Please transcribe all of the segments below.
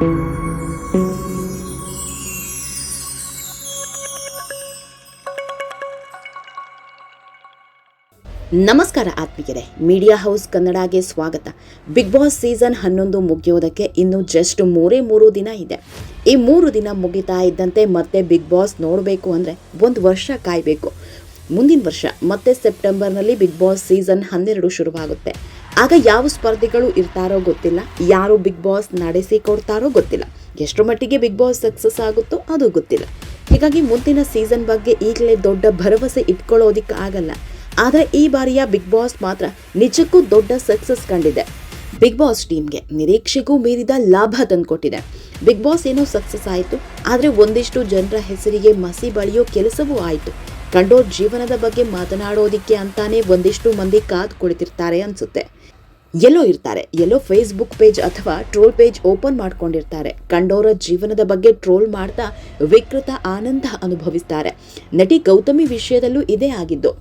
ನಮಸ್ಕಾರ ಆತ್ಮೀಯರೇ, media house ಕನ್ನಡಗೆ ಸ್ವಾಗತ. ಬಿಗ್ ಬಾಸ್ ಸೀಸನ್ ಹನ್ನೊಂದು ಮುಗಿಯೋದಕ್ಕೆ ಇನ್ನು ಜಸ್ಟ್ ಮೂರೇ ಮೂರು ದಿನ ಇದೆ. ಈ ಮೂರು ದಿನ ಮುಗಿತಾ ಇದ್ದಂತೆ ಮತ್ತೆ ಬಿಗ್ ಬಾಸ್ ನೋಡಬೇಕು ಅಂದರೆ ಒಂದು ವರ್ಷ ಕಾಯಬೇಕು. ಮುಂದಿನ ವರ್ಷ ಮತ್ತೆ ಸೆಪ್ಟೆಂಬರ್ನಲ್ಲಿ ಬಿಗ್ ಬಾಸ್ ಸೀಸನ್ ಹನ್ನೆರಡು ಶುರುವಾಗುತ್ತೆ. ಆಗ ಯಾವ ಸ್ಪರ್ಧಿಗಳು ಇರ್ತಾರೋ ಗೊತ್ತಿಲ್ಲ. ಯಾರು ಬಿಗ್ ಬಾಸ್ ನಡೆಸಿಕೊಡ್ತಾರೋ ಗೊತ್ತಿಲ್ಲ. ಎಷ್ಟು ಮಟ್ಟಿಗೆ ಬಿಗ್ ಬಾಸ್ ಸಕ್ಸಸ್ ಆಗುತ್ತೋ ಅದು ಗೊತ್ತಿಲ್ಲ. ಹೀಗಾಗಿ ಮುಂದಿನ ಸೀಸನ್ ಬಗ್ಗೆ ಈಗಲೇ ದೊಡ್ಡ ಭರವಸೆ ಇಟ್ಕೊಳ್ಳೋದಿಕ್ಕೆ ಆಗಲ್ಲ. ಆದರೆ ಈ ಬಾರಿಯ ಬಿಗ್ ಬಾಸ್ ಮಾತ್ರ ನಿಜಕ್ಕೂ ದೊಡ್ಡ ಸಕ್ಸಸ್ ಕಂಡಿದೆ. ಬಿಗ್ ಬಾಸ್ ಟೀಮ್ಗೆ ನಿರೀಕ್ಷೆಗೂ ಮೀರಿದ ಲಾಭ ತಂದುಕೊಟ್ಟಿದೆ. ಬಿಗ್ ಬಾಸ್ ಏನೋ ಸಕ್ಸಸ್ ಆಯಿತು, ಆದರೆ ಒಂದಿಷ್ಟು ಜನರ ಹೆಸರಿಗೆ ಮಸಿ ಬಳಿಯೋ ಕೆಲಸವೂ ಆಯಿತು. ಕಂಡೋರ್ ಜೀವನದ ಬಗ್ಗೆ ಮಾತನಾಡೋದಿಕ್ಕೆ ಅಂತಾನೆ ಒಂದಿಷ್ಟು ಮಂದಿ ಕಾದು ಕುಳಿತಿರ್ತಾರೆ ಅನ್ಸುತ್ತೆ. ಎಲ್ಲೋ ಇರ್ತಾರೆ, ಎಲ್ಲೋ ಫೇಸ್ಬುಕ್ ಪೇಜ್ ಅಥವಾ ಟ್ರೋಲ್ ಪೇಜ್ ಓಪನ್ ಮಾಡ್ಕೊಂಡಿರ್ತಾರೆ. ಕಂಡೋರ ಜೀವನದ ಬಗ್ಗೆ ಟ್ರೋಲ್ ಮಾಡ್ತಾ ವಿಕೃತ ಆನಂದ ಅನುಭವಿಸ್ತಾರೆ. ನಟಿ ಗೌತಮಿ ವಿಷಯದಲ್ಲೂ ಇದೇ ಆಗಿದ್ದು,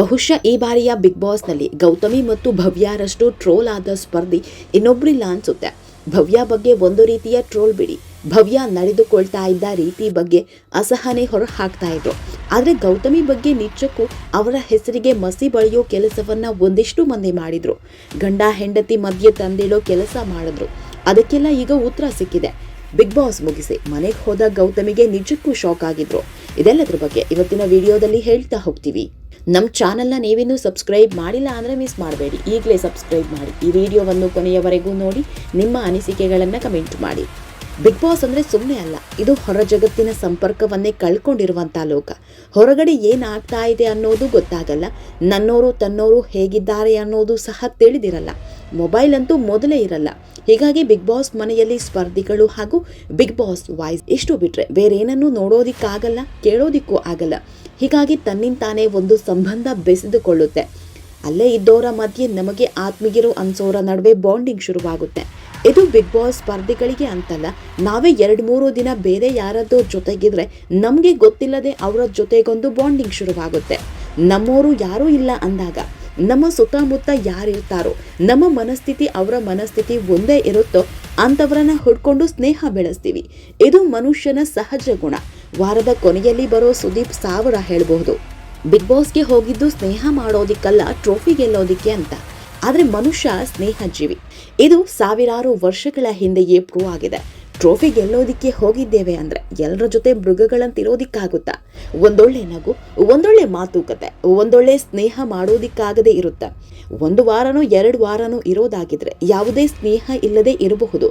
ಬಹುಶಃ ಈ ಬಾರಿಯ ಬಿಗ್ ಬಾಸ್ನಲ್ಲಿ ಗೌತಮಿ ಮತ್ತು ಭವ್ಯಾರಷ್ಟು ಟ್ರೋಲ್ ಆದ ಸ್ಪರ್ಧಿ ಇನ್ನೊಬ್ರಿಲ್ಲ ಅನ್ಸುತ್ತೆ. ಭವ್ಯ ಬಗ್ಗೆ ಒಂದು ರೀತಿಯ ಟ್ರೋಲ್ ಬಿಡಿ. ಭವ್ಯ ನಡೆದುಕೊಳ್ತಾ ಇದ್ದ ರೀತಿ ಬಗ್ಗೆ ಅಸಹನೆ ಹೊರ ಹಾಕ್ತಾ ಇದ್ರು. ಆದರೆ ಗೌತಮಿ ಬಗ್ಗೆ ನಿಜಕ್ಕೂ ಅವರ ಹೆಸರಿಗೆ ಮಸಿ ಬಳಿಯೋ ಕೆಲಸವನ್ನು ಒಂದಿಷ್ಟು ಮಂದಿ ಮಾಡಿದ್ರು. ಗಂಡ ಹೆಂಡತಿ ಮಧ್ಯೆ ತಂದಿಡೋ ಕೆಲಸ ಮಾಡಿದ್ರು. ಅದಕ್ಕೆಲ್ಲ ಈಗ ಉತ್ತರ ಸಿಕ್ಕಿದೆ. ಬಿಗ್ ಬಾಸ್ ಮುಗಿಸಿ ಮನೆಗೆ ಹೋದ ಗೌತಮಿಗೆ ನಿಜಕ್ಕೂ ಶಾಕ್ ಆಗಿದ್ರು. ಇದೆಲ್ಲದ್ರ ಬಗ್ಗೆ ಇವತ್ತಿನ ವಿಡಿಯೋದಲ್ಲಿ ಹೇಳ್ತಾ ಹೋಗ್ತೀವಿ. ನಮ್ಮ ಚಾನಲ್ನ ನೀವಿನ್ನೂ ಸಬ್ಸ್ಕ್ರೈಬ್ ಮಾಡಿಲ್ಲ ಅಂದರೆ ಮಿಸ್ ಮಾಡಬೇಡಿ. ಈಗಲೇ ಸಬ್ಸ್ಕ್ರೈಬ್ ಮಾಡಿ. ಈ ವಿಡಿಯೋವನ್ನು ಕೊನೆಯವರೆಗೂ ನೋಡಿ, ನಿಮ್ಮ ಅನಿಸಿಕೆಗಳನ್ನು ಕಮೆಂಟ್ ಮಾಡಿ. ಬಿಗ್ ಬಾಸ್ ಅಂದರೆ ಸುಮ್ಮನೆ ಅಲ್ಲ, ಇದು ಹೊರ ಜಗತ್ತಿನ ಸಂಪರ್ಕವನ್ನೇ ಕಳ್ಕೊಂಡಿರುವಂಥ ಲೋಕ. ಹೊರಗಡೆ ಏನಾಗ್ತಾ ಇದೆ ಅನ್ನೋದು ಗೊತ್ತಾಗಲ್ಲ, ನನ್ನೋರು ತನ್ನೋರು ಹೇಗಿದ್ದಾರೆ ಅನ್ನೋದು ಸಹ ತಿಳಿದಿರಲ್ಲ. ಮೊಬೈಲ್ ಅಂತೂ ಮೊದಲೇ ಇರಲ್ಲ. ಹೀಗಾಗಿ ಬಿಗ್ ಬಾಸ್ ಮನೆಯಲ್ಲಿ ಸ್ಪರ್ಧಿಗಳು ಹಾಗೂ ಬಿಗ್ ಬಾಸ್ ವಾಯ್ಸ್ ಇಷ್ಟು ಬಿಟ್ರೆ ಬೇರೇನನ್ನೂ ನೋಡೋದಿಕ್ಕಾಗಲ್ಲ, ಕೇಳೋದಿಕ್ಕೂ ಆಗಲ್ಲ. ಹೀಗಾಗಿ ತನ್ನಿಂತಾನೇ ಒಂದು ಸಂಬಂಧ ಬೆಸೆದುಕೊಳ್ಳುತ್ತೆ. ಅಲ್ಲೇ ಇದ್ದೋರ ಮಧ್ಯೆ ನಮಗೆ ಆತ್ಮೀಯರು ಅನ್ಸೋರ ನಡುವೆ ಬಾಂಡಿಂಗ್ ಶುರುವಾಗುತ್ತೆ. ಇದು ಬಿಗ್ ಬಾಸ್ ಸ್ಪರ್ಧಿಗಳಿಗೆ ಅಂತಲ್ಲ, ನಾವೇ ಎರಡು ಮೂರು ದಿನ ಬೇರೆ ಯಾರದ್ದೋ ಜೊತೆಗಿದ್ರೆ ನಮಗೆ ಗೊತ್ತಿಲ್ಲದೆ ಅವರ ಜೊತೆಗೊಂದು ಬಾಂಡಿಂಗ್ ಶುರುವಾಗುತ್ತೆ. ನಮ್ಮೋರು ಯಾರೂ ಇಲ್ಲ ಅಂದಾಗ, ನಮ್ಮ ಸುತ್ತಮುತ್ತ ಯಾರಿರ್ತಾರೋ, ನಮ್ಮ ಮನಸ್ಥಿತಿ ಅವರ ಮನಸ್ಥಿತಿ ಒಂದೇ ಇರುತ್ತೋ ಅಂಥವರನ್ನ ಹುಡ್ಕೊಂಡು ಸ್ನೇಹ ಬೆಳೆಸ್ತೀವಿ. ಇದು ಮನುಷ್ಯನ ಸಹಜ ಗುಣ. ವಾರದ ಕೊನೆಯಲ್ಲಿ ಬರೋ ಸುದೀಪ್ ಸಾವಿರ ಹೇಳಬಹುದು, ಬಿಗ್ ಬಾಸ್ಗೆ ಹೋಗಿದ್ದು ಸ್ನೇಹ ಮಾಡೋದಿಕ್ಕಲ್ಲ ಟ್ರೋಫಿ ಗೆಲ್ಲೋದಿಕ್ಕೆ ಅಂತ. ಆದರೆ ಮನುಷ್ಯ ಸ್ನೇಹ ಜೀವಿ ಇದು ಸಾವಿರಾರು ವರ್ಷಗಳ ಹಿಂದೆಯೇ ಪ್ರೂವ್ ಆಗಿದೆ. ಟ್ರೋಫಿ ಗೆಲ್ಲೋದಿಕ್ಕೆ ಹೋಗಿದ್ದೇವೆ ಅಂದ್ರೆ ಎಲ್ಲರ ಜೊತೆ ಮೃಗಗಳಂತಿರೋದಿಕ್ಕಾಗುತ್ತಾ? ಒಂದೊಳ್ಳೆ ನಗು, ಒಂದೊಳ್ಳೆ ಮಾತುಕತೆ, ಒಂದೊಳ್ಳೆ ಸ್ನೇಹ ಮಾಡೋದಿಕ್ಕಾಗದೆ ಇರುತ್ತಾ. ಒಂದು ವಾರನೋ ಎರಡು ವಾರನೋ ಇರೋದಾಗಿದ್ರೆ ಯಾವುದೇ ಸ್ನೇಹ ಇಲ್ಲದೆ ಇರಬಹುದು.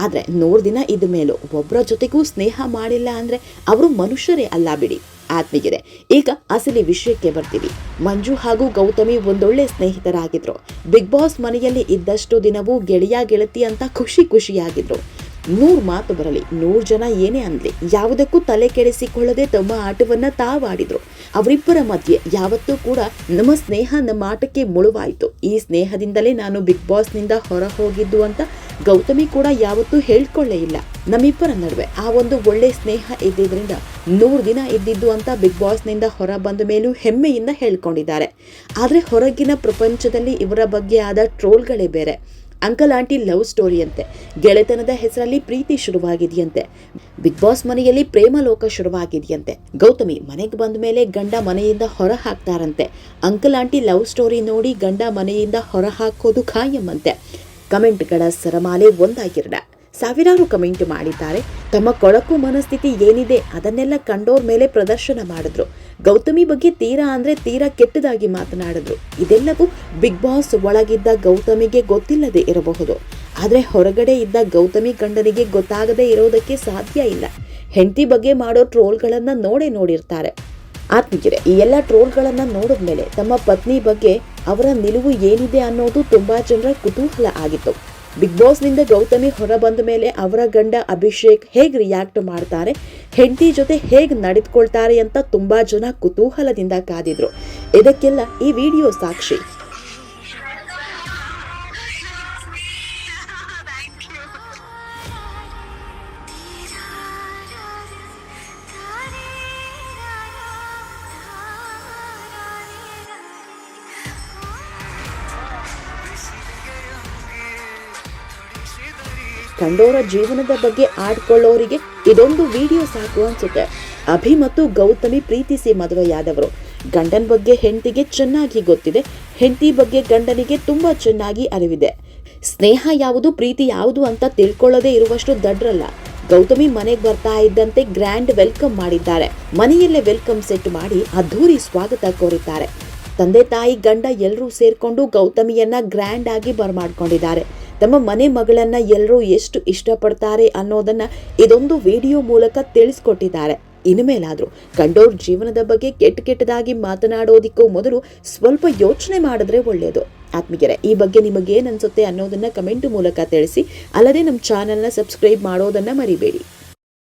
ಆದರೆ ನೂರು ದಿನ ಇದ್ದ ಮೇಲೂ ಒಬ್ಬರ ಜೊತೆಗೂ ಸ್ನೇಹ ಮಾಡಿಲ್ಲ ಅಂದರೆ ಅವರು ಮನುಷ್ಯರೇ ಅಲ್ಲ ಬಿಡಿ. ಆತ್ಮೀಯರೇ ಈಗ ಅಸಲಿ ವಿಷಯಕ್ಕೆ ಬರ್ತೀವಿ. ಮಂಜು ಹಾಗೂ ಗೌತಮಿ ಒಂದೊಳ್ಳೆ ಸ್ನೇಹಿತರಾಗಿದ್ರು. ಬಿಗ್ ಬಾಸ್ ಮನೆಯಲ್ಲಿ ಇದ್ದಷ್ಟು ದಿನವೂ ಗೆಳೆಯ ಗೆಳತಿ ಅಂತ ಖುಷಿ ಖುಷಿಯಾಗಿದ್ರು. ನೂರು ಮಾತು ಬರಲಿ, ನೂರು ಜನ ಏನೇ ಅನ್ಲಿ ಯಾವುದಕ್ಕೂ ತಲೆ ಕೆಡಿಸಿಕೊಳ್ಳದೆ ತಮ್ಮ ಆಟವನ್ನ ತಾವಾಡಿದ್ರು ಅವರಿಬ್ಬರ ಮಧ್ಯೆ ಯಾವತ್ತೂ ಕೂಡ ನಮ್ಮ ಸ್ನೇಹ ನಮ್ಮ ಆಟಕ್ಕೆ ಮುಳುವಾಯಿತು. ಈ ಸ್ನೇಹದಿಂದಲೇ ನಾನು ಬಿಗ್ ಬಾಸ್ನಿಂದ ಹೊರ ಹೋಗಿದ್ದು ಅಂತ ಗೌತಮಿ ಕೂಡ ಯಾವತ್ತೂ ಹೇಳ್ಕೊಳ್ಳೇ ಇಲ್ಲ. ನಮ್ಮಿಬ್ಬರ ನಡುವೆ ಆ ಒಂದು ಒಳ್ಳೆ ಸ್ನೇಹ ಇದ್ದಿದ್ದರಿಂದ ನೂರು ದಿನ ಇದ್ದಿದ್ದು ಅಂತ ಬಿಗ್ ಬಾಸ್ನಿಂದ ಹೊರ ಬಂದ ಮೇಲೂ ಹೆಮ್ಮೆಯಿಂದ ಹೇಳ್ಕೊಂಡಿದ್ದಾರೆ. ಆದರೆ ಹೊರಗಿನ ಪ್ರಪಂಚದಲ್ಲಿ ಇವರ ಬಗ್ಗೆ ಆದ ಟ್ರೋಲ್ಗಳೇ ಬೇರೆ. ಅಂಕಲ್ ಆಂಟಿ ಲವ್ ಸ್ಟೋರಿ ಅಂತೆ ಗೆಳೆತನದ ಹೆಸರಲ್ಲಿ ಪ್ರೀತಿ ಶುರುವಾಗಿದೆಯಂತೆ. ಬಿಗ್ ಬಾಸ್ ಮನೆಯಲ್ಲಿ ಪ್ರೇಮ ಲೋಕ ಶುರುವಾಗಿದೆಯಂತೆ. ಗೌತಮಿ ಮನೆಗೆ ಬಂದ ಮೇಲೆ ಗಂಡ ಮನೆಯಿಂದ ಹೊರ ಹಾಕ್ತಾರಂತೆ. ಅಂಕಲ್ ಆಂಟಿ ಲವ್ ಸ್ಟೋರಿ ನೋಡಿ ಗಂಡ ಮನೆಯಿಂದ ಹೊರ ಹಾಕೋದು ಖಾಯಂ ಅಂತೆ ಕಮೆಂಟ್ಗಳ ಸರಮಾಲೆ ಒಂದಾಗಿರಡ ಸಾವಿರಾರು ಕಮೆಂಟ್ ಮಾಡಿದ್ದಾರೆ. ತಮ್ಮ ಕೊಳಕು ಮನಸ್ಥಿತಿ ಏನಿದೆ ಅದನ್ನೆಲ್ಲ ಕಂಡೋರ್ ಮೇಲೆ ಪ್ರದರ್ಶನ ಮಾಡಿದ್ರು. ಗೌತಮಿ ಬಗ್ಗೆ ತೀರಾ ಅಂದರೆ ತೀರಾ ಕೆಟ್ಟದಾಗಿ ಮಾತನಾಡಿದ್ರು. ಇದೆಲ್ಲವೂ ಬಿಗ್ ಬಾಸ್ ಒಳಗಿದ್ದ ಗೌತಮಿಗೆ ಗೊತ್ತಿಲ್ಲದೆ ಇರಬಹುದು. ಆದರೆ ಹೊರಗಡೆ ಇದ್ದ ಗೌತಮಿ ಗಂಡನಿಗೆ ಗೊತ್ತಾಗದೇ ಇರೋದಕ್ಕೆ ಸಾಧ್ಯ ಇಲ್ಲ. ಹೆಂಡತಿ ಬಗ್ಗೆ ಮಾಡೋ ಟ್ರೋಲ್ಗಳನ್ನು ನೋಡೇ ನೋಡಿರ್ತಾರೆ. ಆತ್ಮೀಕರೆ ಈ ಎಲ್ಲ ನೋಡಿದ ನೋಡಿದ್ಮೇಲೆ ತಮ್ಮ ಪತ್ನಿ ಬಗ್ಗೆ ಅವರ ನಿಲುವು ಏನಿದೆ ಅನ್ನೋದು ತುಂಬಾ ಜನರ ಕುತೂಹಲ ಆಗಿತ್ತು. ಬಿಗ್ ಬಾಸ್ನಿಂದ ಗೌತಮಿ ಹೊರ ಬಂದ ಮೇಲೆ ಅವರ ಗಂಡ ಅಭಿಷೇಕ್ ಹೇಗೆ ರಿಯಾಕ್ಟ್ ಮಾಡ್ತಾರೆ, ಹೆಂಡತಿ ಜೊತೆ ಹೇಗೆ ನಡೆದುಕೊಳ್ತಾರೆ ಅಂತ ತುಂಬಾ ಜನ ಕುತೂಹಲದಿಂದ ಕಾದಿದ್ರು. ಇದಕ್ಕೆಲ್ಲ ಈ ವಿಡಿಯೋ ಸಾಕ್ಷಿ. ಕಂಡೋರ ಜೀವನದ ಬಗ್ಗೆ ಆಡ್ಕೊಳ್ಳೋರಿಗೆ ಇದೊಂದು ವಿಡಿಯೋ ಸಾಕು ಅನ್ಸುತ್ತೆ. ಅಭಿ ಮತ್ತು ಗೌತಮಿ ಪ್ರೀತಿಸಿ ಮದುವೆಯಾದವರು. ಗಂಡನ ಬಗ್ಗೆ ಹೆಂಡತಿಗೆ ಚೆನ್ನಾಗಿ ಗೊತ್ತಿದೆ. ಹೆಂಡತಿ ಬಗ್ಗೆ ಗಂಡನಿಗೆ ತುಂಬಾ ಚೆನ್ನಾಗಿ ಅರಿವಿದೆ. ಸ್ನೇಹ ಯಾವುದು, ಪ್ರೀತಿ ಯಾವುದು ಅಂತ ತಿಳ್ಕೊಳ್ಳೋದೇ ಇರುವಷ್ಟು ದಡ್ರಲ್ಲ. ಗೌತಮಿ ಮನೆಗೆ ಬರ್ತಾ ಇದ್ದಂತೆ ಗ್ರ್ಯಾಂಡ್ ವೆಲ್ಕಮ್ ಮಾಡಿದ್ದಾರೆ. ಮನೆಯಲ್ಲೇ ವೆಲ್ಕಮ್ ಸೆಟ್ ಮಾಡಿ ಅದ್ಧೂರಿ ಸ್ವಾಗತ ಕೋರಿದ್ದಾರೆ. ತಂದೆ ತಾಯಿ ಗಂಡ ಎಲ್ಲರೂ ಸೇರ್ಕೊಂಡು ಗೌತಮಿಯನ್ನ ಗ್ರ್ಯಾಂಡ್ ಆಗಿ ಬರಮಾಡ್ಕೊಂಡಿದ್ದಾರೆ. ತಮ್ಮ ಮನೆ ಮಗಳನ್ನು ಎಲ್ಲರೂ ಎಷ್ಟು ಇಷ್ಟಪಡ್ತಾರೆ ಅನ್ನೋದನ್ನು ಇದೊಂದು ವಿಡಿಯೋ ಮೂಲಕ ತಿಳಿಸ್ಕೊಟ್ಟಿದ್ದಾರೆ. ಮೇಲಾದರೂ ಕಂಡೋರ್ ಜೀವನದ ಬಗ್ಗೆ ಕೆಟ್ಟ ಕೆಟ್ಟದಾಗಿ ಮಾತನಾಡೋದಿಕ್ಕೂ ಮೊದಲು ಸ್ವಲ್ಪ ಯೋಚನೆ ಮಾಡಿದ್ರೆ ಒಳ್ಳೆಯದು ಆತ್ಮೀಯರೇ, ಈ ಬಗ್ಗೆ ನಿಮಗೇನು ಅನಿಸುತ್ತೆ ಅನ್ನೋದನ್ನು ಕಮೆಂಟ್ ಮೂಲಕ ತಿಳಿಸಿ, ಅಲ್ಲದೆ ನಮ್ಮ ಚಾನಲ್ನ ಸಬ್ಸ್ಕ್ರೈಬ್ ಮಾಡೋದನ್ನು ಮರಿಬೇಡಿ.